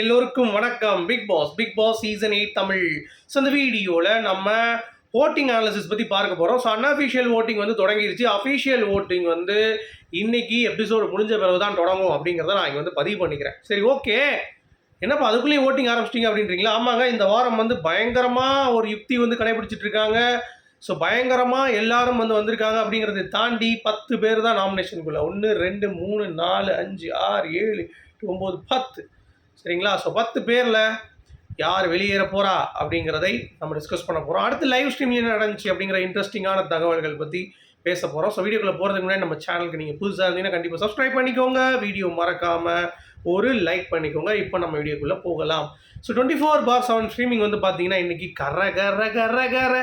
எல்லோருக்கும் வணக்கம். Bigg Boss Bigg Boss season eight Tamil. So இந்த வீடியோவில் நம்ம ஓட்டிங் அனாலிசிஸ் பற்றி பார்க்க போகிறோம் ஸோ அன்அஃபிஷியல் ஓட்டிங் வந்து தொடங்கிருச்சு. அஃபிஷியல் ஓட்டிங் வந்து இன்னைக்கு எபிசோடு முடிஞ்ச பிறகு தான் தொடங்கும் அப்படிங்கிறத நான் இங்கே வந்து பதிவு பண்ணிக்கிறேன். சரி ஓகே என்னப்பா அதுக்குள்ளேயே ஓட்டிங் ஆரம்பிச்சிட்டிங்க அப்படின்றீங்களா? ஆமாங்க இந்த வாரம் வந்து பயங்கரமாக ஒரு யுக்தி வந்து கடைபிடிச்சிட்டு இருக்காங்க. ஸோ பயங்கரமாக எல்லாரும் வந்து வந்திருக்காங்க அப்படிங்கிறத தாண்டி பத்து பேர் தான் நாமினேஷனுக்குள்ள ஒன்று ரெண்டு மூணு நாலு அஞ்சு ஆறு ஏழு எட்டு, ஒம்பது பத்து. சரிங்களா? ஸோ பத்து பேரில் யார் வெளியேற போகிறா அப்படிங்கிறதை நம்ம டிஸ்கஸ் பண்ண போகிறோம் அடுத்து லைவ் ஸ்ட்ரீமில் என்ன நடந்துச்சு அப்படிங்கிற இன்ட்ரெஸ்டிங்கான தகவல்கள் பற்றி பேச போகிறோம் ஸோ வீடியோக்குள்ளே போகிறதுக்கு முன்னாடி நம்ம சேனலுக்கு நீங்கள் புதுசாக இருந்தீங்கன்னா கண்டிப்பாக சப்ஸ்கிரைப் பண்ணிக்கோங்க. வீடியோ மறக்காமல் ஒரு லைக் பண்ணிக்கோங்க. இப்போ நம்ம வீடியோக்குள்ளே போகலாம். So twenty four bar seven streaming வந்து பார்த்தீங்கன்னா இன்றைக்கி கர கர கர கர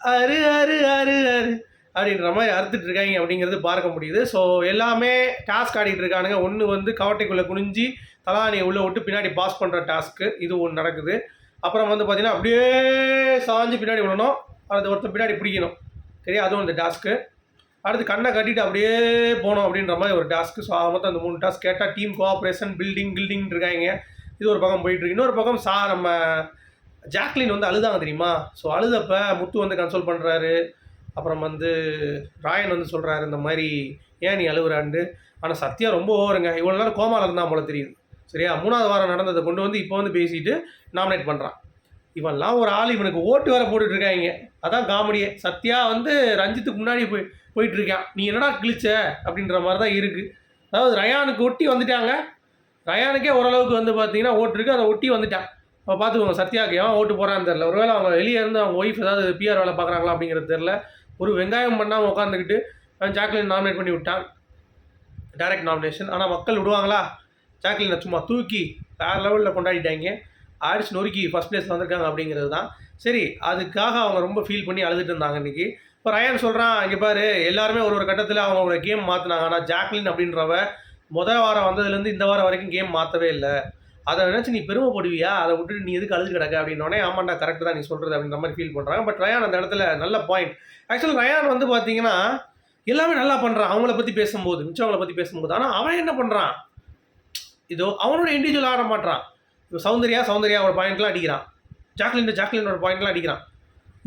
அரு அரு அரு அரு. அப்படின்ற மாதிரி அறுத்துட்டு இருக்காங்க அப்படிங்கிறது பார்க்க முடியுது. ஸோ எல்லாமே டாஸ்க் ஆடிட்டு இருக்கானுங்க. ஒன்று வந்து கவட்டைக்குள்ளே குனிஞ்சி தலானியை உள்ளே விட்டு பின்னாடி பாஸ் பண்ணுற டாஸ்க்கு இது ஒன்று நடக்குது. அப்புறம் வந்து பார்த்தீங்கன்னா அப்படியே சாஞ்சு பின்னாடி விடணும் அது ஒருத்தர் பின்னாடி பிடிக்கணும். சரியா? அதுவும் இந்த டாஸ்க்கு அடுத்து கண்ணை கட்டிட்டு அப்படியே போகணும் அப்படின்ற மாதிரி ஒரு டாஸ்க்கு ஸோ மொத்தம் அந்த மூணு டாஸ்க் கேட்டால் டீம் கோஆப்ரேஷன் பில்டிங் பில்டிங் இருக்காங்க. இது ஒரு பக்கம் போயிட்டுருக்கு இன்னொரு பக்கம் சா நம்ம ஜாக்லின் வந்து அழுதாங்க தெரியுமா? ஸோ அழுதப்ப முத்து வந்து கன்சோல் பண்ணுறாரு அப்புறம் வந்து ராயன் வந்து சொல்கிறாரு இந்த மாதிரி ஏன் நீ அழுகுறாண்டு ஆனால் சத்யா ரொம்ப ஓவருங்க இவ்வளோ நேரம் கோமாவில் இருந்தால் போல தெரியுது. சரியா? மூணாவது வாரம் நடந்ததை கொண்டு வந்து இப்போ வந்து பேசிட்டு நாமினேட் பண்ணுறான் இவன்லாம் ஒரு ஆள் இவனுக்கு ஓட்டு வேற போட்டுட்ருக்காங்க அதான் காமெடியே. சத்யா வந்து ரஞ்சித்துக்கு முன்னாடி போய் போயிட்டுருக்கான் நீ என்னடா கிழிச்ச? அப்படின்ற மாதிரி தான் இருக்குது அதாவது ரயானுக்கு ஒட்டி வந்துட்டாங்க. ரயானுக்கே ஓரளவுக்கு வந்து பார்த்தீங்கன்னா ஓட்டுருக்கு அதை ஒட்டி வந்துட்டான். இப்போ பார்த்துக்கோங்க சத்யாக்கு ஏன் ஓட்டு போகிறான்னு தெரில ஒருவேளை அவங்க வெளியே இருந்து அவங்க ஒய்ஃப் ஏதாவது பிஆர் வேலை பார்க்குறாங்களா அப்படிங்கிறது தெரில ஒரு வெங்காயம் பண்ணாமல் உட்காந்துக்கிட்டு ஜாக்லின் நாமினேட் பண்ணி விட்டான். டைரக்ட் நாமினேஷன் ஆனால் மக்கள் விடுவாங்களா? ஜாக்லினை சும்மா தூக்கி வேறு லெவலில் கொண்டாடிட்டாங்க. ஆடிச்சு நொறுக்கி ஃபஸ்ட் பிளேஸ் வந்திருக்காங்க அப்படிங்கிறது தான். சரி அதுக்காக அவங்க ரொம்ப ஃபீல் பண்ணி அழுதுட்டு இருந்தாங்க இன்னைக்கு. இப்போ ரயான் சொல்கிறான் இங்கே பாரு எல்லாருமே ஒரு ஒரு கட்டத்தில் அவங்களோட கேம் மாற்றினாங்க ஆனால் ஜாக்லின் அப்படின்றவ முதல் வாரம் வந்ததுலேருந்து இந்த வாரம் வரைக்கும் கேம் மாற்றவே இல்லை. அதை நினச்சி நீ பெருமைப்படுவியா? அதை விட்டுட்டு நீ எதுக்கு அழுது கிடக்க? அப்படின்னோடனே ஆமாண்டா கரெக்ட் தான் நீ சொல்கிறது அப்படின்ற மாதிரி ஃபீல் பண்ணுறாங்க பட் ரயான் அந்த இடத்துல நல்ல பாயிண்ட் ஆக்சுவல் ரயான் வந்து பார்த்தீங்கன்னா எல்லாமே நல்லா பண்ணுறான் அவங்கள பற்றி பேசும்போது மிச்சவங்கள பற்றி பேசும்போது. ஆனால் அவன் என்ன பண்ணுறான் இதோ அவனோட இண்டிவிஜுவல் ஆட மாட்டான் இப்போ சௌந்தர்யா சௌந்தர்யா ஒரு பாயிண்ட்லாம் அடிக்கிறான். ஜாக்லின் ஜாக்லினோட பாயிண்ட்லாம் அடிக்கிறான்.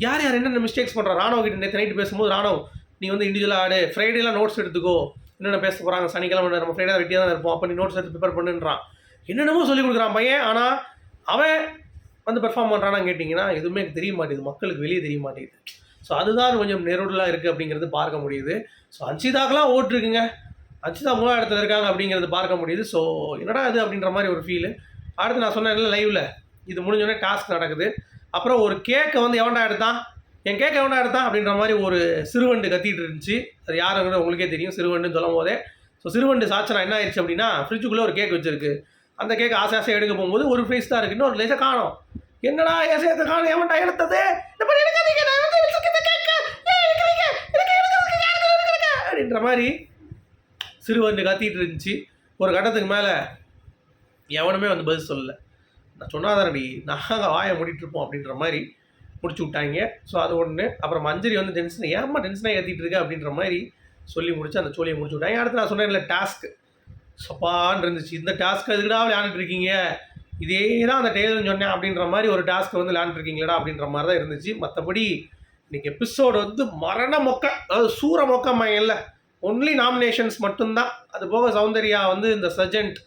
யார் யார் என்னென்ன மிஸ்டேக்ஸ் பண்ணுறான் ராணவ் கிட்ட நேற்று நைட்டு பேசும்போது ராணவ் நீ வந்து இண்டிவிஜுவலாக ஆடு. ஃப்ரைடேலாம் நோட்ஸ் எடுத்துக்கோ. என்னென்ன பேச போகிறாங்க சனிக்கிழமை நம்ம ஃப்ரைடே வெட்டியாக தான் இருப்போம். அப்போ நீ நோட்ஸ் எடுத்து ப்ரிப்பேர் பண்ணுன்றான். என்னென்னமோ சொல்லி கொடுக்குறான் பையன். ஆனால் அவன் வந்து பெர்ஃபார்ம் பண்ணுறானான்னு கேட்டிங்கன்னா எதுவுமே தெரிய மாட்டேங்குது. மக்களுக்கு வெளியே தெரிய மாட்டேங்குது. ஸோ அதுதான் கொஞ்சம் நெருடலாக இருக்குது அப்படிங்கிறது பார்க்க முடியுது. ஸோ அஞ்சிதாக்கெலாம் ஓட்டுருக்குங்க அஞ்சிதா இடத்துல இருக்காங்க அப்படிங்கிறது பார்க்க முடியுது. ஸோ என்னடா இது அப்படின்ற மாதிரி ஒரு ஃபீலு அடுத்து நான் சொன்னேன் லைவில் இது முடிஞ்சோடனே டாஸ்க் நடக்குது. அப்புறம் ஒரு கேக்கை வந்து எவன்டா எடுத்தான்? என் கேக் எவன்டா எடுத்தான்? அப்படின்ற மாதிரி ஒரு சிறுவண்டு கத்திட்டு இருந்துச்சு. அது யாருங்கிறது உங்களுக்கே தெரியும். சிறுவண்டுன்னு சொல்லும் போதே ஸோ சிறுவண்டு சாச்சனா என்ன ஆயிடுச்சு அப்படின்னா ஃப்ரிட்ஜுக்குள்ளே ஒரு கேக் வச்சிருக்கு. அந்த கேக் ஆசை ஆசை எடுக்க போகும்போது ஒரு ஃபேஸ் தான் இருக்குது இன்னொரு லேசாக காணும். என்னடா ஏசையத்தை காணும்? ஏமாட்டா எடுத்தது? அப்படின்ற மாதிரி சிறுவன் கத்திட்டு இருந்துச்சு. ஒரு கட்டத்துக்கு மேலே எவனுமே வந்து பதில் சொல்லலை. நான் சொன்னாதானடி நாங்கள் வாயை மூடிட்டுருப்போம் அப்படின்ற மாதிரி முடிச்சு விட்டாங்க. ஸோ அது ஒன்று அப்புறம் மஞ்சரி வந்து டென்ஷன் ஏம்மா டென்ஷனாக ஏற்றிட்டு இருக்க அப்படின்ற மாதிரி சொல்லி முடிச்சு அந்த சோழியை முடிச்சு விட்டாங்க. அடுத்து நான் சொன்னேன்ல டாஸ்க்கு சப்பான்னு இருந்துச்சு. இந்த டாஸ்க் எதுக்குடா விளையாண்டுட்டு இருக்கீங்க? இதே தான் அந்த டெய்லர் சொன்னேன் அப்படின்ற மாதிரி ஒரு டாஸ்க் வந்து விளையாண்டுருக்கீங்களா அப்படின்ற மாதிரி தான் இருந்துச்சு. மற்றபடி இன்னைக்கு எபிசோடு வந்து மரண மொக்க அதாவது சூர மொக்க இல்லை ஒன்லி நாமினேஷன்ஸ் மட்டும்தான். அது போக சௌந்தர்யா வந்து இந்த சர்ஜென்ட்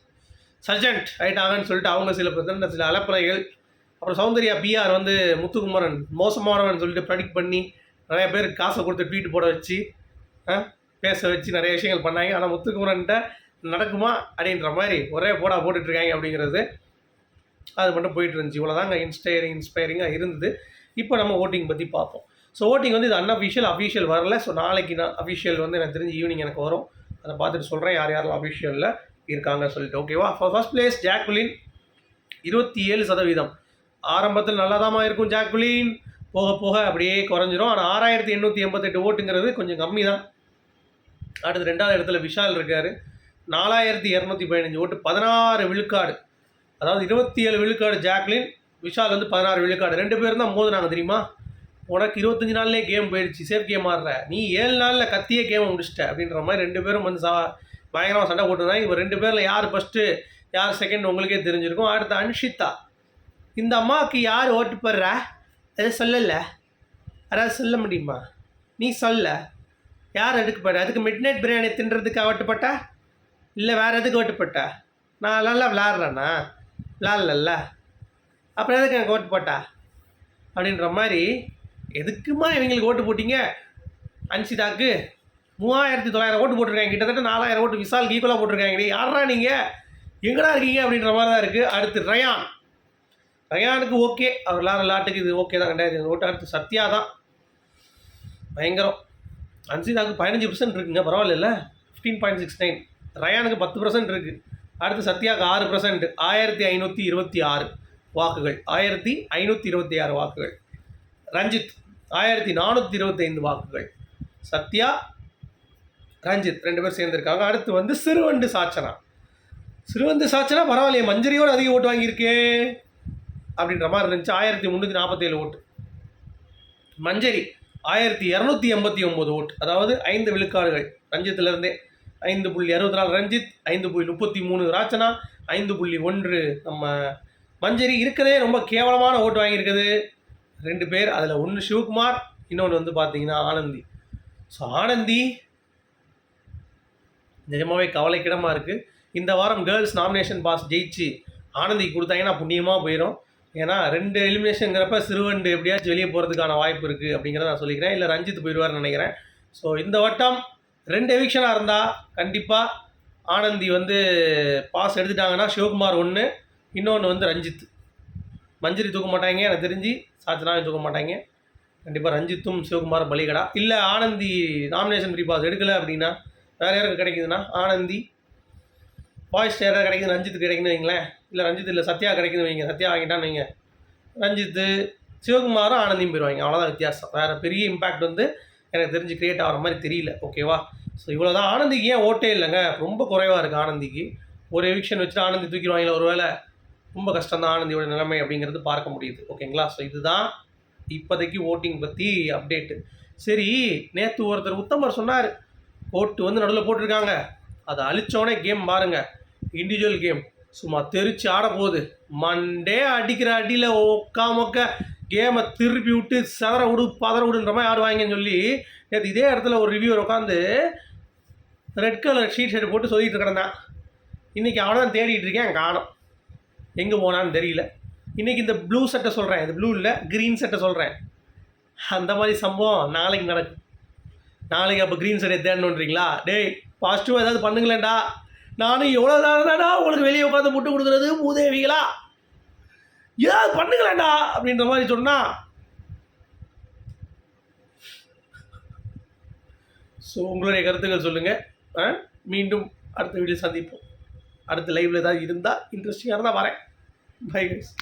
சர்ஜென்ட் ஆயிட்டாங்கன்னு சொல்லிட்டு அவங்க சில பிரச்சனை சில அலப்பறைகள். அப்புறம் சௌந்தர்யா பிஆர் வந்து முத்துக்குமரன் மோசமானவன் சொல்லிட்டு ப்ரெடிக்ட் பண்ணி நிறைய பேர் காசை கொடுத்து ட்வீட் போட வச்சு பேச வச்சு நிறைய விஷயங்கள் பண்ணாங்க. ஆனால் முத்துக்குமரன்ட்ட நடக்குமா அப்படின்ற மாதிரி ஒரே போடா போட்டுட்ருக்காங்க அப்படிங்கிறது. அது மட்டும் போயிட்டு இருந்துச்சு இவ்வளோதாங்க இன்ஸ்பைரிங் இன்ஸ்பைரிங்காக இருந்தது. இப்போ நம்ம ஓட்டிங் பற்றி பார்ப்போம். ஸோ ஓட்டிங் வந்து இது அன்அஃபிஷியல் அஃபிஷியல் வரல. ஸோ நாளைக்கு நான் அஃபிஷியல் வந்து எனக்கு தெரிஞ்சு ஈவினிங் எனக்கு வரும். அதை பார்த்துட்டு சொல்கிறேன் யார் யாரெல்லாம் அஃபிஷியலில் இருக்காங்க சொல்லிட்டு. ஓகேவா ஃபர்ஸ்ட் பிளேஸ் ஜாக்குலின். இருபத்தி ஏழு சதவீதம். ஆரம்பத்தில் நல்லாதாம்மா இருக்கும் ஜாக்குலின். போக போக அப்படியே குறைஞ்சிரும். ஆனால் ஆறாயிரத்தி எண்ணூற்றி எண்பத்தெட்டு ஓட்டுங்கிறது கொஞ்சம் கம்மி தான் அடுத்து ரெண்டாவது இடத்துல விஷால் இருக்கார். நாலாயிரத்தி இரநூத்தி பதினஞ்சு ஓட்டு பதினாறு விழுக்காடு. அதாவது இருபத்தி ஏழு விழுக்காடு ஜாக்லின் விஷால் வந்து பதினாறு விழுக்காடு. ரெண்டு பேரும் தான் மோதுனாங்க தெரியுமா? உனக்கு இருபத்தஞ்சு நாள்லேயே கேம் போயிடுச்சு சேஃப் கேம் ஆடுற. நீ ஏழு நாளில் கத்தியே கேமை முடிச்சிட்ட அப்படின்ற மாதிரி ரெண்டு பேரும் வந்து சா பயங்கரமாக சண்டை போட்டுருந்தாங்க. இப்போ ரெண்டு பேரில் யார் ஃபஸ்ட்டு யார் செகண்ட் உங்களுக்கே தெரிஞ்சிருக்கும். அடுத்து அன்ஷிதா. இந்த அம்மாவுக்கு யார் ஓட்டு போடுற? அதை சொல்லலை. யாராவது சொல்ல முடியுமா? நீ சொல்ல. யார் அதுக்கு அதுக்கு மிட் நைட் பிரியாணி தின்றதுக்கு ஓட்டுப்பட்டா இல்லை வேறு எதுக்கு ஓட்டு போட்டா? நான் நல்லா விளாட்றேண்ணா. விளாட்லல்ல. அப்புறம் எதுக்கு எனக்கு ஓட்டு போட்டா? அப்படின்ற மாதிரி எதுக்குமா இவங்களுக்கு ஓட்டு போட்டீங்க? அன்சிதாக்கு மூவாயிரத்தி தொள்ளாயிரம் ஓட்டு போட்டிருக்காங்க. கிட்டத்தட்ட நாலாயிரம் ஓட்டு விசாலுக்கு ஈக்குவலாக போட்டிருக்காங்க. யாரா நீங்கள் எங்கடா இருக்கீங்க? அப்படின்ற மாதிரி தான் இருக்குது அடுத்து ரயான். ரயானுக்கு ஓகே. அவர் விளாட்ற விளாட்டுக்கு இது ஓகே தான். ரெண்டாயிரத்தி ஓட்டு. அடுத்து சத்யா தான். பயங்கரம். அன்சிதாவுக்கு பதினஞ்சு பர்சன்ட் இருக்குங்க. பரவாயில்ல ஃபிஃப்டீன் பாயிண்ட் சிக்ஸ் நைன் ரயானுக்கு பத்து பர்சன்ட் இருக்குது அடுத்து சத்யாவுக்கு ஆறு பர்சன்ட் ஆயிரத்தி ஐநூற்றி இருபத்தி ஆறு வாக்குகள். ஆயிரத்தி ஐநூற்றி இருபத்தி ஆறு வாக்குகள். ரஞ்சித் ஆயிரத்தி நானூற்றி இருபத்தைந்து வாக்குகள். சத்யா ரஞ்சித் ரெண்டு பேர் சேர்ந்துருக்காங்க. அடுத்து வந்து சிறுவண்டு சாச்சனா. சிறுவண்டு சாச்சனா பரவாயில்லையே மஞ்சரியோடு அதிக ஓட்டு வாங்கியிருக்கே அப்படின்ற மாதிரி இருந்துச்சு. ஆயிரத்தி முந்நூற்றி நாற்பத்தேழு ஓட்டு. மஞ்சரி ஆயிரத்தி இரநூத்தி எண்பத்தி ஒம்பது ஓட்டு. அதாவது ஐந்து விழுக்காடுகள். ரஞ்சித்திலிருந்தே ஐந்து புள்ளி அறுபத்தி நாலு ரஞ்சித் ஐந்து புள்ளி முப்பத்தி மூணு ராச்சனா ஐந்து புள்ளி ஒன்று நம்ம மஞ்சரி. இருக்கிறதே ரொம்ப கேவலமான ஓட்டு வாங்கியிருக்குது. ரெண்டு பேர் அதில் ஒன்று சிவகுமார் இன்னொன்று வந்து பார்த்தீங்கன்னா ஆனந்தி. ஸோ ஆனந்தி நிஜமாவே கவலைக்கிடமாக இருக்குது இந்த வாரம் கேர்ள்ஸ் நாமினேஷன் பாஸ் ஜெயிச்சு ஆனந்திக்கு கொடுத்தாங்கன்னா புண்ணியமாக போயிடும் ஏன்னா ரெண்டு எலிமினேஷனுங்கிறப்ப சிறுவண்டு எப்படியாச்சும் வெளியே போகிறதுக்கான வாய்ப்பு இருக்குது அப்படிங்கிறத நான் சொல்லிக்கிறேன். இல்லை ரஞ்சித் போயிடுவார்னு நினைக்கிறேன். ஸோ இந்த வட்டம் ரெண்டு எவிக்ஷனாக இருந்தால் கண்டிப்பாக ஆனந்தி வந்து பாஸ் எடுத்துட்டாங்கன்னா சிவகுமார் ஒன்று இன்னொன்று வந்து ரஞ்சித். மஞ்சரி தூக்க மாட்டாங்க எனக்கு தெரிஞ்சு சாச்சனாவும் தூக்க மாட்டாங்க. கண்டிப்பாக ரஞ்சித்தும் சிவகுமார் பலிகடா. இல்லை ஆனந்தி நாமினேஷன் ஃப்ரீ பாஸ் எடுக்கலை அப்படின்னா வேறு யாருக்கு கிடைக்குதுன்னா ஆனந்தி. பாய்ஸ் யாராவது கிடைக்குது ரஞ்சித் கிடைக்குன்னு வைங்களேன். இல்லை ரஞ்சித் இல்லை சத்யா கிடைக்குதுன்னு வைங்க. சத்யா வாங்கிட்டான்னு வைங்க. ரஞ்சித்து சிவகுமாரும் ஆனந்தியும் போயிடுவாங்க அவ்வளோதான் வித்தியாசம். வேறு பெரிய இம்பேக்ட் வந்து எனக்கு தெரிஞ்சு கிரியேட் ஆகிற மாதிரி தெரியல. ஓகேவா ஸோ இவ்வளோ தான் ஆனந்திக்கு ஏன் ஓட்டே இல்லைங்க? ரொம்ப குறைவாக இருக்குது ஆனந்திக்கு. ஒரு எவிக்ஷன் வச்சுட்டு ஆனந்தி தூக்கிடுவாங்களே ஒரு வேளை ரொம்ப கஷ்டம் தான் ஆனந்தியோட நிலைமை அப்படிங்கிறது பார்க்க முடியுது. ஓகேங்களா ஸோ இதுதான் இப்போதைக்கு ஓட்டிங் பற்றி அப்டேட்டு சரி நேற்று ஒருத்தர் உத்தமர் சொன்னார். ஓட்டு வந்து நடுவில் போட்டிருக்காங்க. அதை அழிச்சோடனே கேம் பாருங்கள் இண்டிவிஜுவல் கேம் சும்மா தெரிச்சு ஆட போகுது மண்டே அடிக்கிற அடியில் ஒக்கா மொக்க கேமை திருப்பி விட்டு சதற விடு பதற விடுன்ற மாதிரி ஆடுவாங்கன்னு சொல்லி நேற்று இதே இடத்துல ஒரு ரிவ்யூவர் உட்காந்து ரெட் கலர் ஷீட் ஷர்ட் போட்டு சொல்லிட்டு கிடந்தான் இன்றைக்கி அவனை தான் தேடிட்டு இருக்கேன் காணும் எங்கே போனான்னு தெரியல. இன்றைக்கி இந்த ப்ளூ சட்டை சொல்கிறேன் இது ப்ளூ இல்லை க்ரீன் சட்டை சொல்கிறேன் அந்த மாதிரி சம்பவம் நாளைக்கு நடக்கும் நாளைக்கு அப்போ க்ரீன் சட்டை தேடணுன்றீங்களா? டேய் பாசிட்டிவாக ஏதாவது பண்ணுங்களேன்டா. நானும் எவ்வளோ நேரம் உங்களுக்கு வெளியே உட்காந்து முட்டு கொடுக்குறது மூதேவிகளா ஏதாவது பண்ணுங்களேண்டா அப்படின்ற மாதிரி சொன்னால் ஸோ உங்களுடைய கருத்துக்கள் சொல்லுங்கள் மீண்டும் அடுத்த வீடியோ சந்திப்போம். அடுத்த லைவில் ஏதாவது இருந்தால் இன்ட்ரெஸ்டிங்காக இருந்தால் வரேன். Bye guys